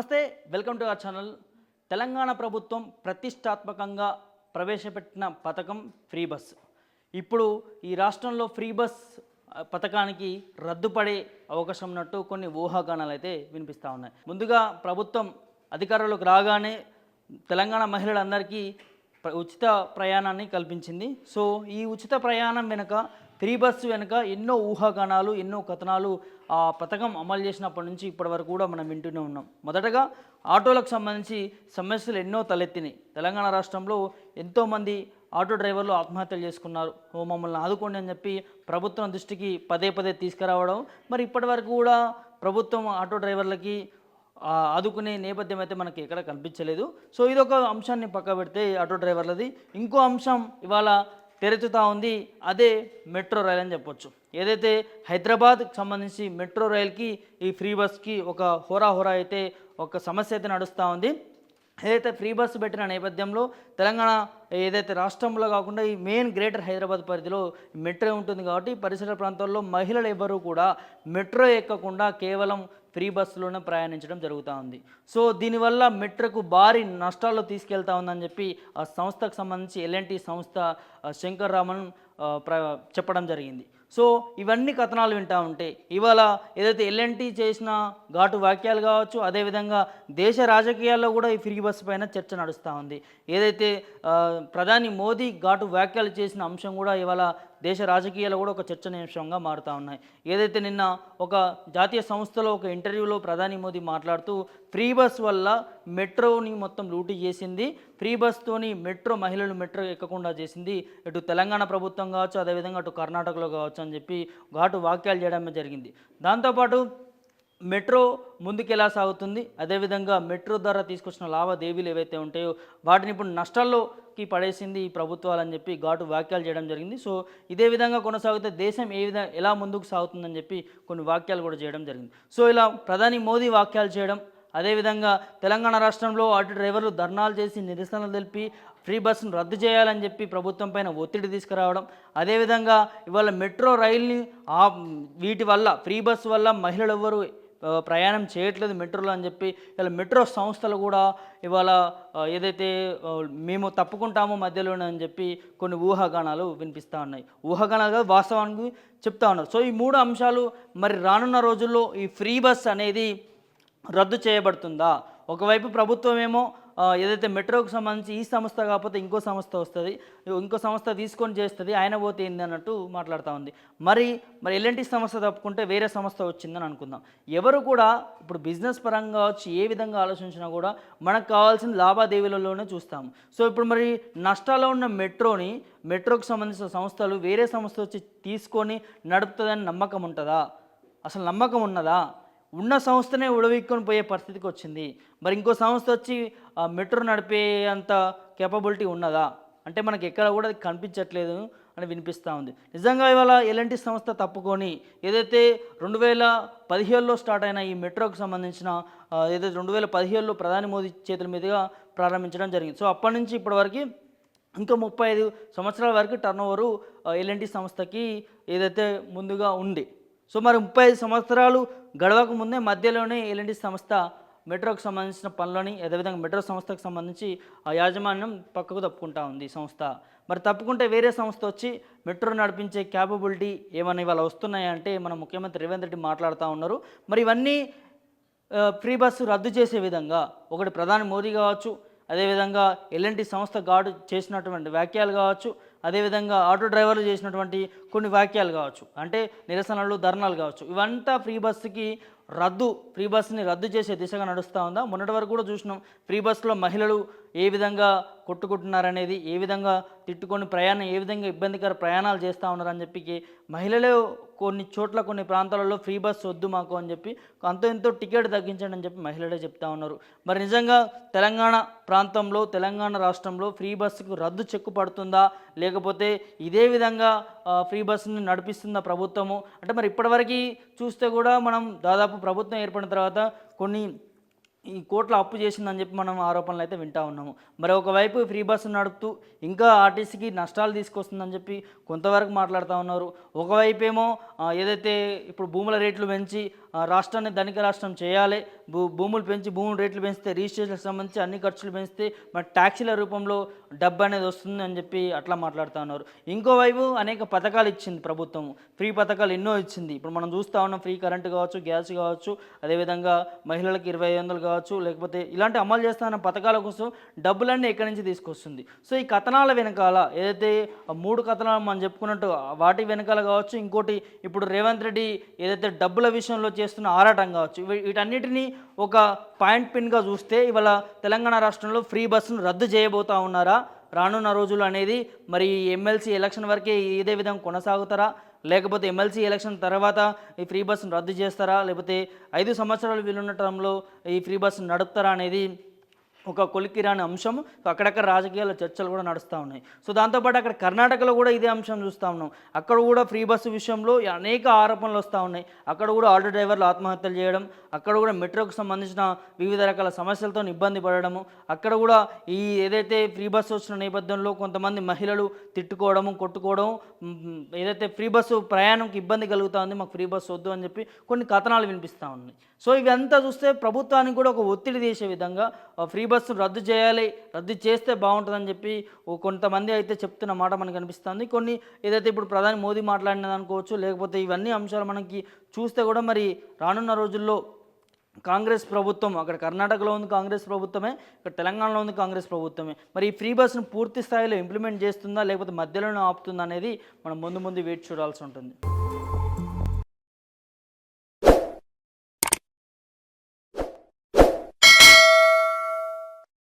నమస్తే welcome to our channel. Telangana ప్రభుత్వం ప్రతిష్టాత్మకంగా ప్రవేశపెట్టిన పథకం ఫ్రీ బస్. ఇప్పుడు ఈ రాష్ట్రంలో ఫ్రీ బస్ పథకానికి రద్దుపడే అవకాశం ఉన్నట్టు కొన్ని ఊహాగానాలు అయితే వినిపిస్తూ ఉన్నాయి. ముందుగా ప్రభుత్వం అధికారంలోకి రాగానే తెలంగాణ మహిళలందరికీ ఉచిత ప్రయాణాన్ని కల్పించింది. సో ఈ ఉచిత ప్రయాణం వెనుక ఫ్రీ బస్సు వెనుక ఎన్నో ఊహాగానాలు ఎన్నో కథనాలు ఆ పథకం అమలు చేసినప్పటి నుంచి ఇప్పటి వరకు కూడా మనం వింటూనే ఉన్నాం. మొదటగా ఆటోలకు సంబంధించి సమస్యలు ఎన్నో తలెత్తినాయి. తెలంగాణ రాష్ట్రంలో ఎంతోమంది ఆటో డ్రైవర్లు ఆత్మహత్యలు చేసుకున్నారు. ఓ మమ్మల్ని ఆదుకోండి అని చెప్పి ప్రభుత్వం దృష్టికి పదే పదే తీసుకురావడం మరి ఇప్పటి వరకు కూడా ప్రభుత్వం ఆటో డ్రైవర్లకి ఆదుకునే నేపథ్యం అయితే మనకి ఎక్కడ కనిపించలేదు. సో ఇదొక అంశాన్ని పక్క పెడితే ఆటో డ్రైవర్లది. ఇంకో అంశం ఇవాళ తెరెచుతా ఉంది. అదే మెట్రో రైల్ అని చెప్పొచ్చు. ఏదైతే హైదరాబాద్కి సంబంధించి మెట్రో రైల్కి ఈ ఫ్రీ బస్కి ఒక హోరా హోరా అయితే ఒక సమస్య అయితే నడుస్తూ ఉంది. ఏదైతే ఫ్రీ బస్సు పెట్టిన నేపథ్యంలో తెలంగాణ ఏదైతే రాష్ట్రంలో కాకుండా ఈ మెయిన్ గ్రేటర్ హైదరాబాద్ పరిధిలో మెట్రో ఉంటుంది కాబట్టి పరిసర ప్రాంతాల్లో మహిళలు ఎవరు కూడా మెట్రో ఎక్కకుండా కేవలం ఫ్రీ బస్సులోనే ప్రయాణించడం జరుగుతూ ఉంది. సో దీనివల్ల మెట్రోకు భారీ నష్టాల్లో తీసుకెళ్తా ఉందని చెప్పి ఆ సంస్థకు సంబంధించి ఎల్ఎన్టీ సంస్థ శంకర్ రామన్ చెప్పడం జరిగింది. సో ఇవన్నీ కథనాలు వింటా ఉంటే ఇవాళ ఏదైతే ఎల్ఎన్టీ చేసిన ఘాటు వాక్యాలు కావచ్చు అదేవిధంగా దేశ రాజకీయాల్లో కూడా ఈ ఫ్రీ బస్సు పైన చర్చ నడుస్తూ ఉంది. ఏదైతే ప్రధాని మోదీ ఘాటు వ్యాఖ్యలు చేసిన అంశం కూడా ఇవాళ దేశ రాజకీయాలు కూడా ఒక చర్చనీయాంశంగా మారుతూ ఉన్నాయి. ఏదైతే నిన్న ఒక జాతీయ సంస్థలో ఒక ఇంటర్వ్యూలో ప్రధాని మోదీ మాట్లాడుతూ ఫ్రీ బస్ వల్ల మెట్రోని మొత్తం లూటీ చేసింది ఫ్రీ బస్తోని మెట్రో మహిళలు మెట్రో ఎక్కకుండా చేసింది. ఇటు తెలంగాణ ప్రభుత్వం కావచ్చు అదేవిధంగా అటు కర్ణాటకలో కావచ్చు అని చెప్పి ఘాటు వాక్యాలు చేయడమే జరిగింది. దాంతోపాటు మెట్రో ముందుకు ఎలా సాగుతుంది? అదేవిధంగా మెట్రో ద్వారా తీసుకొచ్చిన లావాదేవీలు ఏవైతే ఉంటాయో వాటిని ఇప్పుడు నష్టాల్లోకి పడేసింది ఈ ప్రభుత్వాలు అని చెప్పి ఘాటు వ్యాఖ్యలు చేయడం జరిగింది. సో ఇదే విధంగా కొనసాగితే దేశం ఏ విధంగా ఎలా ముందుకు సాగుతుందని చెప్పి కొన్ని వాక్యాలు కూడా చేయడం జరిగింది. సో ఇలా ప్రధాని మోదీ వాక్యాలు చేయడం అదేవిధంగా తెలంగాణ రాష్ట్రంలో ఆటో డ్రైవర్లు ధర్నాలు చేసి నిరసనలు తెలిపి ఫ్రీ బస్సును రద్దు చేయాలని చెప్పి ప్రభుత్వం పైన ఒత్తిడి తీసుకురావడం అదేవిధంగా ఇవాళ మెట్రో రైల్ని వీటి వల్ల ఫ్రీ బస్సు వల్ల మహిళలు ఎవ్వరు ప్రయాణం చేయట్లేదు మెట్రోలో అని చెప్పి ఇలా మెట్రో సంస్థలు కూడా ఇవాళ ఏదైతే మేము తప్పుకుంటామో మధ్యలోనే అని చెప్పి కొన్ని ఊహాగానాలు వినిపిస్తూ ఉన్నాయి. ఊహాగానాలు కాదు వాస్తవానికి చెప్తా ఉన్నారు. సో ఈ మూడు అంశాలు మరి రానున్న రోజుల్లో ఈ ఫ్రీ బస్ అనేది రద్దు చేయబడుతుందా? ఒకవైపు ప్రభుత్వం ఏమో ఏదైతే మెట్రోకి సంబంధించి ఈ సంస్థ కాకపోతే ఇంకో సంస్థ వస్తుంది ఇంకో సంస్థ తీసుకొని చేస్తుంది ఆయన పోతే ఏంది అన్నట్టు మాట్లాడుతూ ఉంది. మరి మరి ఎల్ఎన్టీ సంస్థ తప్పుకుంటే వేరే సంస్థ వచ్చిందని అనుకుందాం. ఎవరు కూడా ఇప్పుడు బిజినెస్ పరంగా వచ్చి ఏ విధంగా ఆలోచించినా కూడా మనకు కావాల్సిన లావాదేవీలలోనే చూస్తాము. సో ఇప్పుడు మరి నష్టాల్లో ఉన్న మెట్రోని మెట్రోకి సంబంధించిన సంస్థలు వేరే సంస్థ వచ్చి తీసుకొని నడుపుతుందని నమ్మకం ఉంటుందా? అసలు నమ్మకం ఉన్నదా? ఉన్న సంస్థనే ఉడవిక్కొని పోయే పరిస్థితికి వచ్చింది. మరి ఇంకో సంస్థ వచ్చి మెట్రో నడిపే అంత కేపబిలిటీ ఉన్నదా? అంటే మనకి ఎక్కడ కూడా అది కనిపించట్లేదు అని వినిపిస్తూ ఉంది. నిజంగా ఇవాళ ఎలాంటి సంస్థ తప్పుకొని ఏదైతే రెండు వేల పదిహేడులో స్టార్ట్ అయిన ఈ మెట్రోకి సంబంధించిన ఏదైతే రెండు వేల పదిహేడులో ప్రధాని మోదీ చేతుల మీదుగా ప్రారంభించడం జరిగింది. సో అప్పటి నుంచి ఇప్పటివరకు ఇంకా ముప్పై ఐదు సంవత్సరాల వరకు టర్న్ ఓవరు ఎల్ఎన్టీ సంస్థకి ఏదైతే ముందుగా ఉంది. సో మరి ముప్పై ఐదు సంవత్సరాలు గడవక ముందే మధ్యలోనే ఎల్ఎన్టీ సంస్థ మెట్రోకు సంబంధించిన పనులని అదేవిధంగా మెట్రో సంస్థకు సంబంధించి ఆ యాజమాన్యం పక్కకు తప్పుకుంటా ఉంది సంస్థ. మరి తప్పుకుంటే వేరే సంస్థ వచ్చి మెట్రో నడిపించే క్యాపబిలిటీ ఏమైనా ఇవాళ వస్తున్నాయంటే మన ముఖ్యమంత్రి రేవంత్ రెడ్డి మాట్లాడుతూ ఉన్నారు. మరి ఇవన్నీ ఫ్రీ బస్సు రద్దు చేసే విధంగా ఒకటి ప్రధాని మోదీ కావచ్చు అదేవిధంగా ఎల్ఎన్టీ సంస్థ గాడు చేసినటువంటి వ్యాఖ్యలు కావచ్చు అదేవిధంగా ఆటో డ్రైవర్లు చేసినటువంటి కొన్ని వాక్యాలు కావచ్చు అంటే నిరసనలు ధర్నాలు కావచ్చు ఇవంతా ఫ్రీ బస్సుకి రద్దు ఫ్రీ బస్సుని రద్దు చేసే దిశగా నడుస్తూ ఉందా? మొన్నటి వరకు కూడా చూసినాం ఫ్రీ బస్సులో మహిళలు ఏ విధంగా కొట్టుకుంటున్నారనేది ఏ విధంగా తిట్టుకొని ప్రయాణం ఏ విధంగా ఇబ్బందికర ప్రయాణాలు చేస్తూ ఉన్నారని చెప్పి మహిళలే కొన్ని చోట్ల కొన్ని ప్రాంతాలలో ఫ్రీ బస్ వద్దు మాకు అని చెప్పి అంతో ఎంతో టికెట్ తగ్గించండి అని చెప్పి మహిళలే చెప్తా ఉన్నారు. మరి నిజంగా తెలంగాణ ప్రాంతంలో తెలంగాణ రాష్ట్రంలో ఫ్రీ బస్సుకు రద్దు చెక్కు పడుతుందా? లేకపోతే ఇదే విధంగా ఫ్రీ బస్సుని నడిపిస్తున్న ప్రభుత్వము? అంటే మరి ఇప్పటివరకు చూస్తే కూడా మనం దాదాపు ప్రభుత్వం ఏర్పడిన తర్వాత కొన్ని ఈ కోట్ల అప్పు చేసిందని చెప్పి మనం ఆరోపణలు అయితే వింటా ఉన్నాము. మరి ఒకవైపు ఫ్రీ బస్సు నడుపుతూ ఇంకా ఆర్టీసీకి నష్టాలు తీసుకొస్తుందని చెప్పి కొంతవరకు మాట్లాడుతూ ఉన్నారు. ఒకవైపు ఏమో ఏదైతే ఇప్పుడు భూముల రేట్లు పెంచి ఆ, రాష్ట్రాన్ని ధనిక రాష్ట్రం చేయాలి భూ భూములు పెంచి భూములు రేట్లు పెంచితే రిజిస్ట్రేషన్కి సంబంధించి అన్ని ఖర్చులు పెంచితే మరి ట్యాక్సీల రూపంలో డబ్బు అనేది వస్తుంది అని చెప్పి అట్లా మాట్లాడుతూ ఉన్నారు. ఇంకోవైపు అనేక పథకాలు ఇచ్చింది ప్రభుత్వం. ఫ్రీ పథకాలు ఎన్నో ఇచ్చింది. ఇప్పుడు మనం చూస్తూ ఉన్నాం ఫ్రీ కరెంట్ కావచ్చు గ్యాస్ కావచ్చు అదేవిధంగా మహిళలకు ఇరవై వందలు కావచ్చు లేకపోతే ఇలాంటి అమలు చేస్తున్న పథకాల కోసం డబ్బులన్నీ ఎక్కడి నుంచి తీసుకొస్తుంది? సో ఈ కథనాల వెనకాల ఏదైతే మూడు కథనాలు మనం చెప్పుకున్నట్టు వాటి వెనకాల కావచ్చు ఇంకోటి ఇప్పుడు రేవంత్ రెడ్డి ఏదైతే డబ్బుల విషయంలో చేస్తున్న ఆరాటం కావచ్చు వీటన్నిటిని ఒక పాయింట్ పిన్గా చూస్తే ఇవాళ తెలంగాణ రాష్ట్రంలో ఫ్రీ బస్సును రద్దు చేయబోతా ఉన్నారా? రానున్న రోజులు అనేది మరి ఎమ్మెల్సీ ఎలక్షన్ వరకే ఇదే విధంగా కొనసాగుతారా? లేకపోతే ఎమ్మెల్సీ ఎలక్షన్ తర్వాత ఈ ఫ్రీ బస్సును రద్దు చేస్తారా? లేకపోతే ఐదు సంవత్సరాలు వీలున్న టర్మ్లో ఈ ఫ్రీ బస్సును నడుపుతారా అనేది ఒక కొలికిరాని అంశం. సో అక్కడక్కడ రాజకీయాల చర్చలు కూడా నడుస్తూ ఉన్నాయి. సో దాంతోపాటు అక్కడ కర్ణాటకలో కూడా ఇదే అంశం చూస్తూ ఉన్నాం. అక్కడ కూడా ఫ్రీ బస్సు విషయంలో అనేక ఆరోపణలు వస్తూ ఉన్నాయి. అక్కడ కూడా ఆటో డ్రైవర్లు ఆత్మహత్యలు చేయడం అక్కడ కూడా మెట్రోకు సంబంధించిన వివిధ రకాల సమస్యలతో ఇబ్బంది పడడము అక్కడ కూడా ఈ ఏదైతే ఫ్రీ బస్సు వచ్చిన నేపథ్యంలో కొంతమంది మహిళలు తిట్టుకోవడము కొట్టుకోవడం ఏదైతే ఫ్రీ బస్సు ప్రయాణంకి ఇబ్బంది కలుగుతూ ఉంది మాకు ఫ్రీ బస్సు వద్దు అని చెప్పి కొన్ని కథనాలు వినిపిస్తూ ఉన్నాయి. సో ఇవంతా చూస్తే ప్రభుత్వానికి కూడా ఒక ఒత్తిడి చేసే విధంగా ఫ్రీ బస్సును రద్దు చేయాలి రద్దు చేస్తే బాగుంటుందని చెప్పి ఓ కొంతమంది అయితే చెప్తున్న మాట మనకు అనిపిస్తుంది. కొన్ని ఏదైతే ఇప్పుడు ప్రధాని మోదీ మాట్లాడినది అనుకోవచ్చు లేకపోతే ఇవన్నీ అంశాలు మనకి చూస్తే కూడా మరి రానున్న రోజుల్లో కాంగ్రెస్ ప్రభుత్వం అక్కడ కర్ణాటకలో ఉంది కాంగ్రెస్ ప్రభుత్వమే ఇక్కడ తెలంగాణలో ఉంది కాంగ్రెస్ ప్రభుత్వమే. మరి ఈ ఫ్రీ బస్సును పూర్తి స్థాయిలో ఇంప్లిమెంట్ చేస్తుందా లేకపోతే మధ్యలోనే ఆపుతుందా అనేది మనం ముందు ముందు వేచి చూడాల్సి ఉంటుంది.